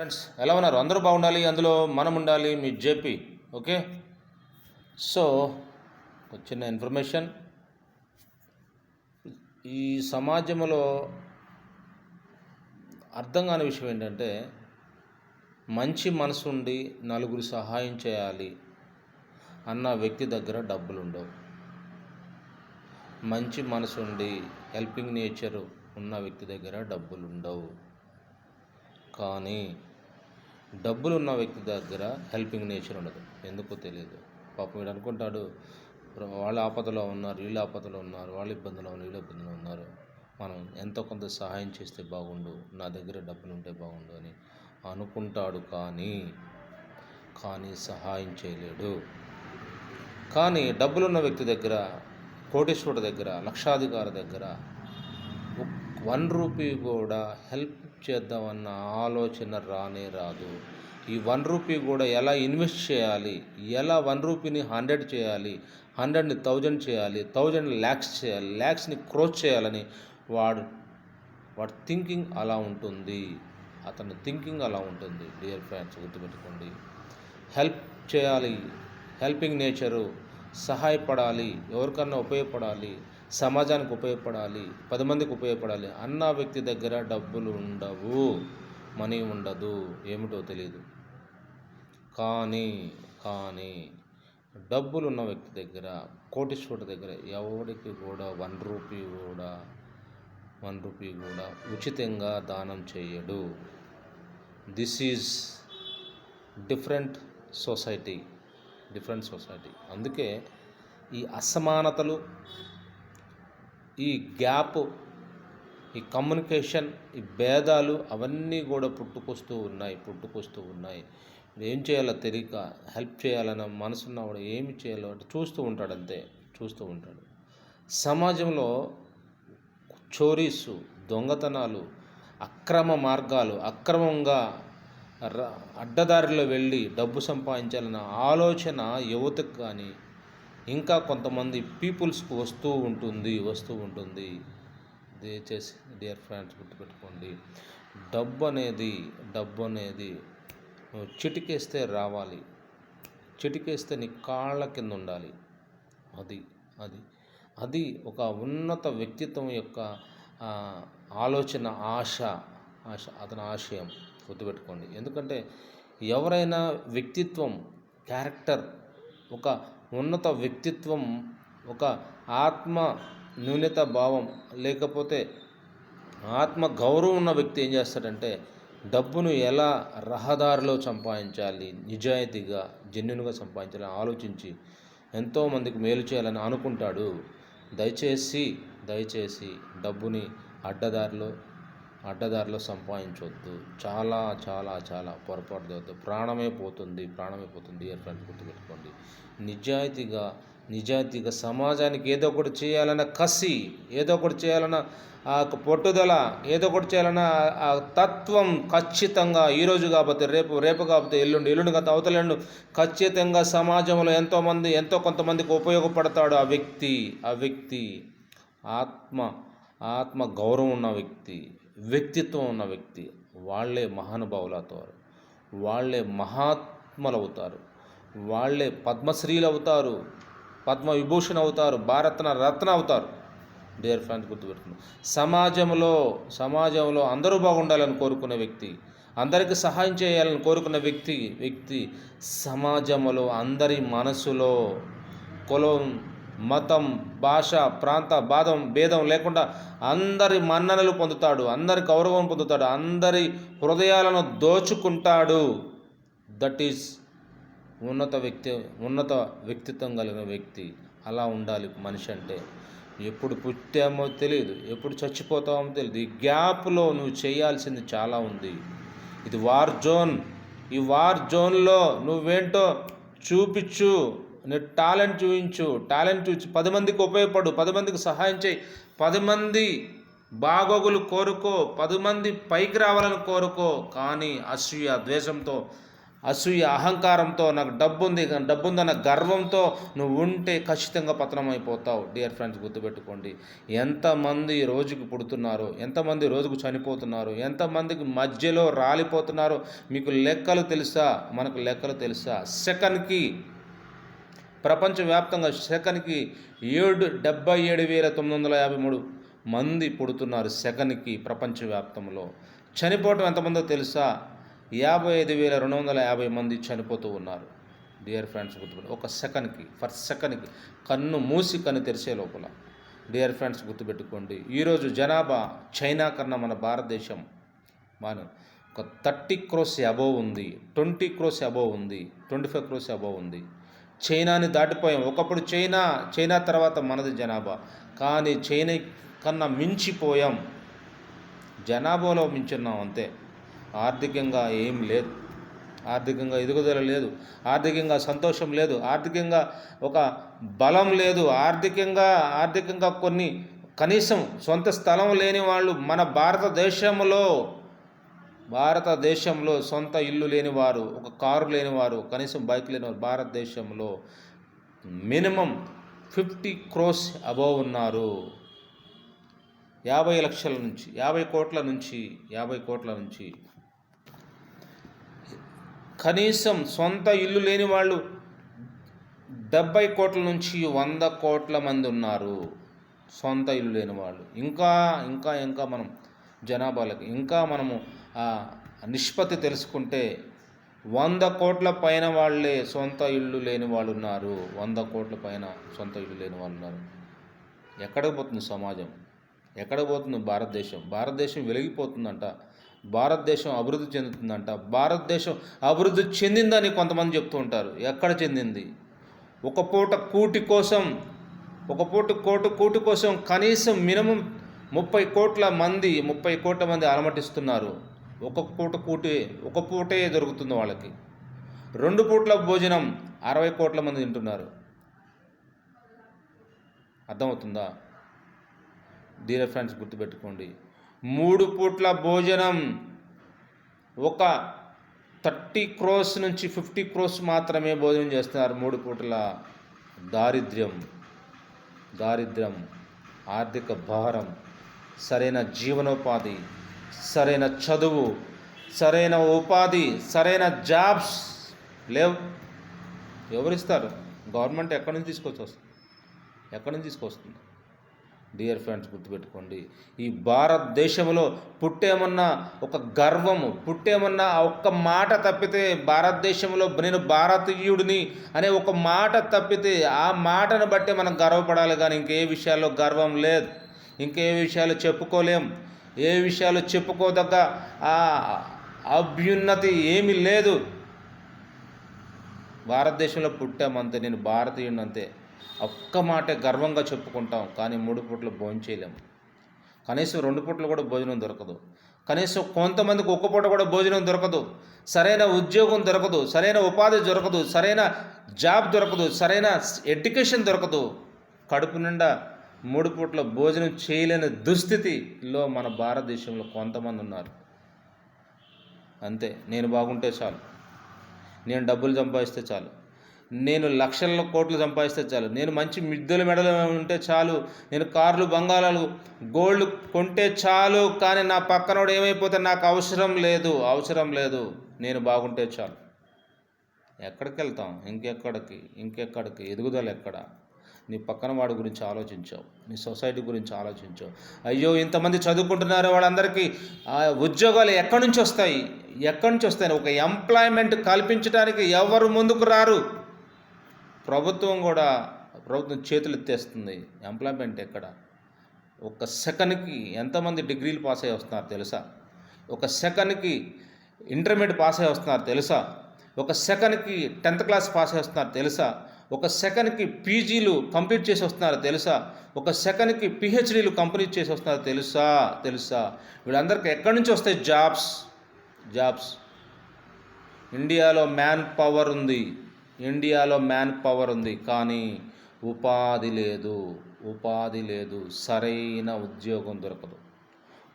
Friends ఎలా ఉన్నారు? అందరూ బాగుండాలి అందులో మనం ఉండాలి మీ జేపీ ఓకే? సో ఒక చిన్న ఇన్ఫర్మేషన్. ఈ సమాజంలో అర్థం కాని విషయం ఏంటంటే మంచి మనసు ఉండి నలుగురు సహాయం చేయాలి అన్న వ్యక్తి దగ్గర డబ్బులు ఉండవు మంచి మనసు ఉండి హెల్పింగ్ నేచర్ ఉన్న వ్యక్తి దగ్గర డబ్బులు ఉండవు కానీ డబ్బులు ఉన్న వ్యక్తి దగ్గర హెల్పింగ్ నేచర్ ఉండదు. ఎందుకో తెలియదు. పాపం వీడు అనుకుంటాడు వాళ్ళ ఆపదలో ఉన్నారు వీళ్ళ ఆపదలో ఉన్నారు వాళ్ళ ఇబ్బందులో ఉన్నారు వీళ్ళ ఇబ్బందిలో ఉన్నారు. మనం ఎంతో కొంత సహాయం చేస్తే బాగుండు నా దగ్గర డబ్బులు ఉంటే బాగుండు అని అనుకుంటాడు కానీ కానీ సహాయం చేయలేడు. కానీ డబ్బులున్న వ్యక్తి దగ్గర కోటేశ్వరుడు దగ్గర లక్షాధికారి దగ్గర వన్ రూపీ కూడా హెల్ప్ చేద్దామన్న ఆలోచన రానే రాదు. ఈ వన్ రూపీ కూడా ఎలా ఇన్వెస్ట్ చేయాలి? ఎలా వన్ రూపీని హండ్రెడ్ చేయాలి? హండ్రెడ్ని థౌజండ్ చేయాలి? థౌజండ్ ల్యాక్స్ చేయాలి? ల్యాక్స్ని క్రోచ్ చేయాలని వాడు వాడు థింకింగ్ అలా ఉంటుంది. అతని థింకింగ్ అలా ఉంటుంది. డియర్ ఫ్రెండ్స్ గుర్తుపెట్టుకోండి. హెల్ప్ చేయాలి. Helping nature. సహాయపడాలి. ఎవరికన్నా ఉపయోగపడాలి. సమాజానికి ఉపయోగపడాలి పది మందికి ఉపయోగపడాలి అన్న వ్యక్తి దగ్గర డబ్బులు ఉండవు మనీ ఉండదు ఏమిటో తెలియదు కానీ కానీ డబ్బులు ఉన్న వ్యక్తి దగ్గర కోటీశ్వరుడి దగ్గర ఎవరికి కూడా వన్ రూపీ కూడా వన్ రూపీ కూడా ఉచితంగా దానం చేయడు. This is different society different society అందుకే ఈ అసమానతలు ఈ గ్యాప్ ఈ కమ్యూనికేషన్ ఈ భేదాలు అవన్నీ కూడా పుట్టుకొస్తూ ఉన్నాయి పుట్టుకొస్తూ ఉన్నాయి. ఏం చేయాలో తెలియక హెల్ప్ చేయాలన్న మనసున్నవాడు ఏమి చేయాలో అంటే చూస్తూ ఉంటాడు అంతే చూస్తూ ఉంటాడు. సమాజంలో చోరీస్ దొంగతనాలు అక్రమ మార్గాలు అక్రమంగా అడ్డదారిలో వెళ్ళి డబ్బు సంపాదించాలన్న ఆలోచన యువతకు కానీ ఇంకా కొంతమంది పీపుల్స్కి వస్తూ ఉంటుంది వస్తూ ఉంటుంది. దయచేసి డియర్ ఫ్రెండ్స్ గుర్తుపెట్టుకోండి. డబ్బు అనేది డబ్బు అనేది నువ్వు చిటికేస్తే రావాలి. చిటికేస్తే నీ కాళ్ళ కింద ఉండాలి. అది అది అది ఒక ఉన్నత వ్యక్తిత్వం యొక్క ఆలోచన ఆశ ఆశ అతని ఆశయం గుర్తుపెట్టుకోండి. ఎందుకంటే ఎవరైనా వ్యక్తిత్వం క్యారెక్టర్ ఒక ఉన్నత వ్యక్తిత్వం ఒక ఆత్మ న్యూనత భావం లేకపోతే ఆత్మ గౌరవం ఉన్న వ్యక్తి ఏం చేస్తాడంటే డబ్బును ఎలా రహదారిలో సంపాదించాలి నిజాయితీగా జన్యునుగా సంపాదించాలని ఆలోచించి ఎంతోమందికి మేలు చేయాలని అనుకుంటాడు. దయచేసి దయచేసి డబ్బుని అడ్డదారిలో అడ్డదారిలో సంపాదించవద్దు చాలా చాలా చాలా పొరపాటు చేయవద్దు ప్రాణమే పోతుంది ప్రాణమే పోతుంది. ఇయర్ ఫ్రెండ్ గుర్తుపెట్టుకోండి. నిజాయితీగా నిజాయితీగా సమాజానికి ఏదో ఒకటి చేయాలన్న కసి ఏదో ఒకటి చేయాలన్న ఆ యొక్క పట్టుదల ఏదో ఒకటి చేయాలన్న ఆ తత్వం ఖచ్చితంగా ఈరోజు కాకపోతే రేపు రేపు కాకపోతే ఎల్లుండి ఎల్లుండి కాకపోతే అవతలెండు ఖచ్చితంగా సమాజంలో ఎంతోమంది ఎంతో కొంతమందికి ఉపయోగపడతాడు ఆ వ్యక్తి. ఆ వ్యక్తి ఆత్మ ఆత్మ గౌరవం ఉన్న వ్యక్తి. వ్యక్తిత్వం ఉన్న వ్యక్తి వాళ్ళే మహానుభావులు అవుతారు వాళ్ళే మహాత్మలు అవుతారు వాళ్ళే పద్మశ్రీలు అవుతారు పద్మ విభూషణ్ అవుతారు భారతన రత్న అవుతారు డియర్ ఫ్రెండ్స్ గుర్తుపెట్టుకుని సమాజంలో సమాజంలో అందరూ బాగుండాలని కోరుకునే వ్యక్తి అందరికీ సహాయం చేయాలని కోరుకున్న వ్యక్తి వ్యక్తి సమాజంలో అందరి మనసులో కులం మతం భాష ప్రాంత బాధం భేదం లేకుండా అందరి మన్ననలు పొందుతాడు అందరి గౌరవం పొందుతాడు అందరి హృదయాలను దోచుకుంటాడు. దట్ ఈస్ ఉన్నత వ్యక్తి ఉన్నత వ్యక్తిత్వం కలిగిన వ్యక్తి అలా ఉండాలి మనిషి అంటే. ఎప్పుడు పుట్టామో తెలియదు ఎప్పుడు చచ్చిపోతామో తెలియదు ఈ గ్యాప్లో నువ్వు చేయాల్సింది చాలా ఉంది. ఇది వార్ జోన్ ఈ వార్ జోన్లో నువ్వేంటో చూపించు. నీ టాలెంట్ చూపించు టాలెంట్ చూపించు పది మందికి ఉపయోగపడు పది మందికి సహాయం చేయి. పది మంది బాగోగులు కోరుకో పది మంది పైకి రావాలని కోరుకో కానీ అసూయ ద్వేషంతో అసూయ అహంకారంతో నాకు డబ్బు ఉంది డబ్బు ఉందన్న గర్వంతో నువ్వు ఉంటే ఖచ్చితంగా పతనం అయిపోతావు డియర్ ఫ్రెండ్స్ గుర్తుపెట్టుకోండి. ఎంతమంది రోజుకి పుడుతున్నారు ఎంతమంది రోజుకు చనిపోతున్నారు ఎంతమందికి మధ్యలో రాలిపోతున్నారు మీకు లెక్కలు తెలుసా? మనకు లెక్కలు తెలుసా? సెకండ్కి ప్రపంచవ్యాప్తంగా సెకనికి ఏడు డెబ్బై ఏడు వేల తొమ్మిది వందల యాభై మూడు మంది పుడుతున్నారు సెకనికి ప్రపంచవ్యాప్తంలో. చనిపోవటం ఎంతమందో తెలుసా? యాభై ఐదు వేల రెండు వందల యాభై మంది చనిపోతూ ఉన్నారు. డియర్ ఫ్రెండ్స్ గుర్తుపెట్టు ఒక సెకండ్కి ఫస్ట్ సెకండ్కి కన్ను మూసి కన్ను తెరిచే లోపల. డియర్ ఫ్రెండ్స్ గుర్తుపెట్టుకోండి ఈరోజు జనాభా చైనా కన్నా మన భారతదేశం మన ఒక థర్టీ క్రోస్ అబోవ్ ఉంది ట్వంటీ క్రోస్ అబోవ్ ఉంది ట్వంటీ ఫైవ్ క్రోస్ అబోవ్ ఉంది. చైనాని దాటిపోయాం. ఒకప్పుడు చైనా చైనా తర్వాత మనది జనాభా. కానీ చైనా కన్నా మించిపోయాం. జనాభాలో మించున్నాం అంతే. ఆర్థికంగా ఏం లేదు. ఆర్థికంగా ఎదుగుదల లేదు. ఆర్థికంగా సంతోషం లేదు. ఆర్థికంగా ఒక బలం లేదు. ఆర్థికంగా ఆర్థికంగా కొన్ని కనీసం సొంత స్థలం లేని వాళ్ళు మన భారతదేశంలో భారతదేశంలో సొంత ఇల్లు లేనివారు ఒక కారు లేనివారు కనీసం బైక్ లేనివారు భారతదేశంలో మినిమం ఫిఫ్టీ క్రోస్ అబోవ్ ఉన్నారు. యాభై లక్షల నుంచి యాభై కోట్ల నుంచి యాభై కోట్ల నుంచి. కనీసం సొంత ఇల్లు లేని వాళ్ళు డెబ్బై కోట్ల నుంచి వంద కోట్ల మంది ఉన్నారు. సొంత ఇల్లు లేని వాళ్ళు ఇంకా ఇంకా ఇంకా మనం జనాభాలకి. ఇంకా మనము ఆ నిష్పత్తి తెలుసుకుంటే వంద కోట్ల పైన వాళ్ళే సొంత ఇల్లు లేని వాళ్ళు ఉన్నారు వంద కోట్ల పైన సొంత ఇల్లు లేని వాళ్ళు ఉన్నారు ఎక్కడికి పోతుంది సమాజం? ఎక్కడ పోతుంది భారతదేశం? భారతదేశం వెలిగిపోతుందంట. భారతదేశం అభివృద్ధి చెందుతుందంట. భారతదేశం అభివృద్ధి చెందిందని కొంతమంది చెప్తూ ఉంటారు. ఎక్కడ చెందింది? ఒక పూట కూటి కోసం ఒక పూట కోటు కూటి కోసం కనీసం మినిమం ముప్పై కోట్ల మంది ముప్పై కోట్ల మంది అలమటిస్తున్నారు ఒక పూట పూటే ఒక పూటే దొరుకుతుంది వాళ్ళకి. రెండు పూట్ల భోజనం అరవై కోట్ల మంది తింటున్నారు. అర్థమవుతుందా? డియర్ ఫ్రెండ్స్ గుర్తుపెట్టుకోండి. మూడు పూట్ల భోజనం ఒక థర్టీ క్రోస్ నుంచి ఫిఫ్టీ క్రోస్ మాత్రమే భోజనం చేస్తున్నారు మూడు పూటల. దారిద్ర్యం దారిద్ర్యం ఆర్థిక భారం. సరైన జీవనోపాధి సరైన చదువు సరైన ఉపాధి సరైన జాబ్స్ లేవు. ఎవరిస్తారు? గవర్నమెంట్ ఎక్కడి నుంచి తీసుకొచ్చి వస్తుంది? ఎక్కడి నుంచి తీసుకొస్తుంది? డియర్ ఫ్రెండ్స్ గుర్తుపెట్టుకోండి. ఈ భారతదేశంలో పుట్టేమన్నా ఒక గర్వము పుట్టేమన్నా ఒక్క మాట తప్పితే భారతదేశంలో నేను భారతీయుడిని అనే ఒక మాట తప్పితే ఆ మాటను బట్టి మనం గర్వపడాలి కానీ ఇంకే విషయాల్లో గర్వం లేదు. ఇంకే విషయాలు చెప్పుకోలేం. ఏ విషయాలు చెప్పుకోదగ్గ ఆ అభ్యున్నతి ఏమీ లేదు. భారతదేశంలో పుట్టామంతే నేను భారతీయుడిని అంతే. ఒక్క మాటే గర్వంగా చెప్పుకుంటాం కానీ మూడు పూట్లు భోజనం కనీసం రెండు పూట్లు కూడా భోజనం దొరకదు. కనీసం కొంతమందికి ఒక్క పూట కూడా భోజనం దొరకదు. సరైన ఉద్యోగం దొరకదు సరైన ఉపాధి దొరకదు సరైన జాబ్ దొరకదు సరైన ఎడ్యుకేషన్ దొరకదు. కడుపు నిండా మూడు పూట్ల భోజనం చేయలేని దుస్థితిలో మన భారతదేశంలో కొంతమంది ఉన్నారు. అంతే నేను బాగుంటే చాలు. నేను డబ్బులు సంపాదిస్తే చాలు. నేను లక్షల కోట్లు సంపాదిస్తే చాలు. నేను మంచి మిద్దెల మెడలు ఉంటే చాలు. నేను కార్లు బంగారాలు గోల్డ్ కొంటే చాలు. కానీ నా పక్కనోడు ఏమైపోతే నాకు అవసరం లేదు. అవసరం లేదు. నేను బాగుంటే చాలు. ఎక్కడికి వెళ్తాం? ఇంకెక్కడికి? ఇంకెక్కడికి? ఎదుగుదల ఎక్కడ? నీ పక్కన వాడి గురించి ఆలోచించావు. నీ సొసైటీ గురించి ఆలోచించావు. అయ్యో ఇంతమంది చదువుకుంటున్నారు వాళ్ళందరికీ. ఉద్యోగాలు ఎక్కడి నుంచి వస్తాయి? ఎక్కడి నుంచి వస్తాయి? ఒక ఎంప్లాయ్మెంట్ కల్పించడానికి ఎవరు ముందుకు రారు? ప్రభుత్వం కూడా ప్రభుత్వం చేతులు ఎత్తేస్తుంది. ఎంప్లాయ్మెంట్ ఎక్కడ? ఒక సెకండ్కి ఎంతమంది డిగ్రీలు పాస్ అయ్యి వస్తున్నారు తెలుసా? ఒక సెకండ్కి ఇంటర్మీడియట్ పాస్ అయ్యి వస్తున్నారు తెలుసా? ఒక సెకండ్కి టెన్త్ క్లాస్ పాస్ అయ్యి వస్తున్నారు తెలుసా? ఒక సెకండ్కి పీజీలు కంప్లీట్ చేసి వస్తున్నారు తెలుసా? ఒక సెకండ్కి పిహెచ్డీలు కంప్లీట్ చేసి వస్తున్నారు తెలుసా? తెలుసా? వీళ్ళందరికీ ఎక్కడి నుంచి వస్తాయి జాబ్స్? జాబ్స్. ఇండియాలో మ్యాన్ పవర్ ఉంది. ఇండియాలో మ్యాన్ పవర్ ఉంది. కానీ ఉపాధి లేదు. ఉపాధి లేదు. సరైన ఉద్యోగం దొరకదు.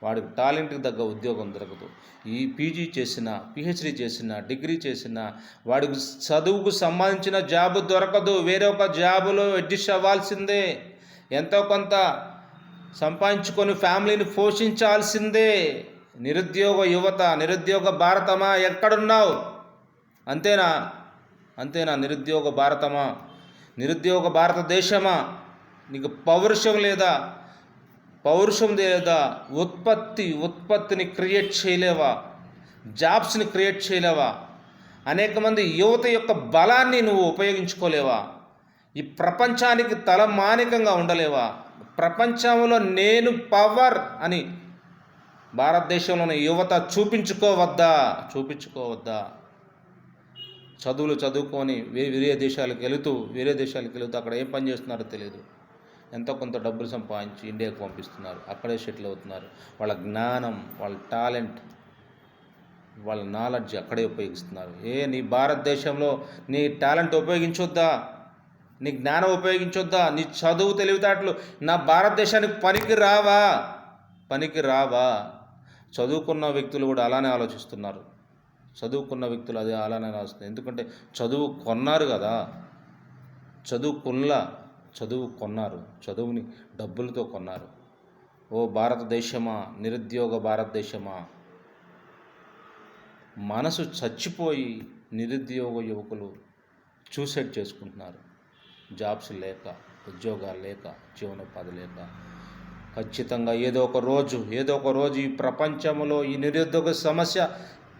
వాడికి టాలెంట్కి తగ్గ ఉద్యోగం దొరకదు. ఈ పీజీ చేసిన పిహెచ్డి చేసిన డిగ్రీ చేసిన వాడికి చదువుకు సంబంధించిన జాబు దొరకదు. వేరే ఒక జాబులో అడ్జస్ట్ అవ్వాల్సిందే. ఎంతో కొంత సంపాదించుకొని ఫ్యామిలీని పోషించాల్సిందే. నిరుద్యోగ యువత నిరుద్యోగ భారతమా? ఎక్కడున్నావు? అంతేనా? అంతేనా? నిరుద్యోగ భారతమా? నిరుద్యోగ భారతదేశమా? నీకు పౌరుషం లేదా? పౌరుషం లేదా ఉత్పత్తి ఉత్పత్తిని క్రియేట్ చేయలేవా? జాబ్స్ని క్రియేట్ చేయలేవా? అనేక మంది యువత యొక్క బలాన్ని నువ్వు ఉపయోగించుకోలేవా? ఈ ప్రపంచానికి తలమానికంగా ఉండలేవా? ప్రపంచంలో నేను పవర్ అని భారతదేశంలోని యువత చూపించుకోవద్దా? చూపించుకోవద్దా? చదువులు చదువుకొని వేరే వేరే దేశాలకు వెళుతూ వేరే దేశాలకు వెళుతూ అక్కడ ఏం పని చేస్తున్నారో తెలియదు. ఎంతో కొంత డబ్బులు సంపాదించి ఇండియాకు పంపిస్తున్నారు. అక్కడే సెటిల్ అవుతున్నారు. వాళ్ళ జ్ఞానం వాళ్ళ టాలెంట్ వాళ్ళ నాలెడ్జ్ అక్కడే ఉపయోగిస్తున్నారు. ఏ నీ భారతదేశంలో నీ టాలెంట్ ఉపయోగించొద్దా? నీ జ్ఞానం ఉపయోగించొద్దా? నీ చదువు తెలివితేటలు నా భారతదేశానికి పనికి రావా? పనికి రావా? చదువుకున్న వ్యక్తులు కూడా అలానే ఆలోచిస్తున్నారు. చదువుకున్న వ్యక్తులు అదే అలానే ఆలోచిస్తున్నారు. ఎందుకంటే చదువు కొన్నారు కదా. చదువు కొనలా చదువు కొన్నారు చదువుని డబ్బులతో కొన్నారు. ఓ భారతదేశమా నిరుద్యోగ భారతదేశమా? మనసు చచ్చిపోయి నిరుద్యోగ యువకులు చూసైడ్ చేసుకుంటున్నారు. జాబ్స్ లేక ఉద్యోగాలు లేక జీవనోపాధి లేక. ఖచ్చితంగా ఏదో ఒక రోజు ఏదో ఒక రోజు ఈ ప్రపంచంలో ఈ నిరుద్యోగ సమస్య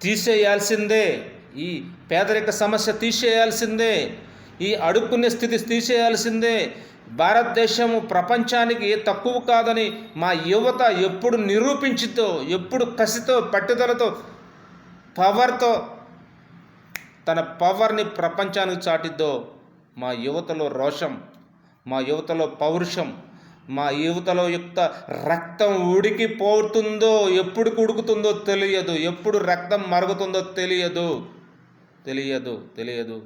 తీసేయాల్సిందే. ఈ పేదరిక సమస్య తీసేయాల్సిందే. ఈ అడుక్కునే స్థితి తీసేయాల్సిందే. భారతదేశము ప్రపంచానికి తక్కువ కాదని మా యువత ఎప్పుడు నిరూపించితో ఎప్పుడు కసితో పట్టుదలతో పవర్తో తన పవర్ని ప్రపంచానికి చాటిద్దో మా యువతలో రోషం మా యువతలో పౌరుషం మా యువతలో యొక్క రక్తం ఉడికిపోతుందో ఎప్పుడు ఉడుకుతుందో తెలియదు ఎప్పుడు రక్తం మరుగుతుందో తెలియదు తెలియదు తెలియదు.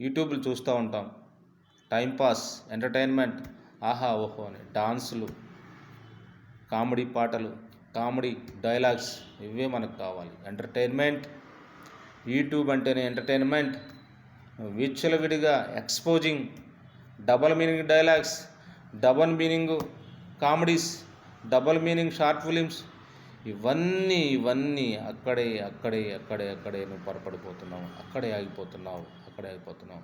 యూట్యూబ్లు చూస్తూ ఉంటాం. టైంపాస్ ఎంటర్టైన్మెంట్ ఆహా ఓహో అని డాన్సులు కామెడీ పాటలు కామెడీ డైలాగ్స్ ఇవే మనకు కావాలి. ఎంటర్టైన్మెంట్ యూట్యూబ్ అంటేనే ఎంటర్టైన్మెంట్. విచ్చలవిడిగా exposing double meaning dialogues double meaning comedies double meaning short films ఇవన్నీ ఇవన్నీ అక్కడే అక్కడే అక్కడే అక్కడే నువ్వు పొరపడిపోతున్నావు. అక్కడే ఆగిపోతున్నావు అక్కడే ఆగిపోతున్నావు.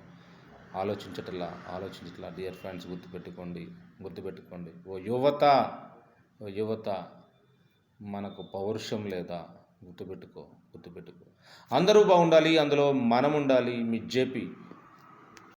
ఆలోచించటలా ఆలోచించట్లా డియర్ ఫ్రెండ్స్ గుర్తుపెట్టుకోండి గుర్తుపెట్టుకోండి. ఓ యువత ఓ యువత మనకు పౌరుషం లేదా? గుర్తుపెట్టుకో గుర్తుపెట్టుకో. అందరూ బాగుండాలి అందులో మనం ఉండాలి మీ జేపీ.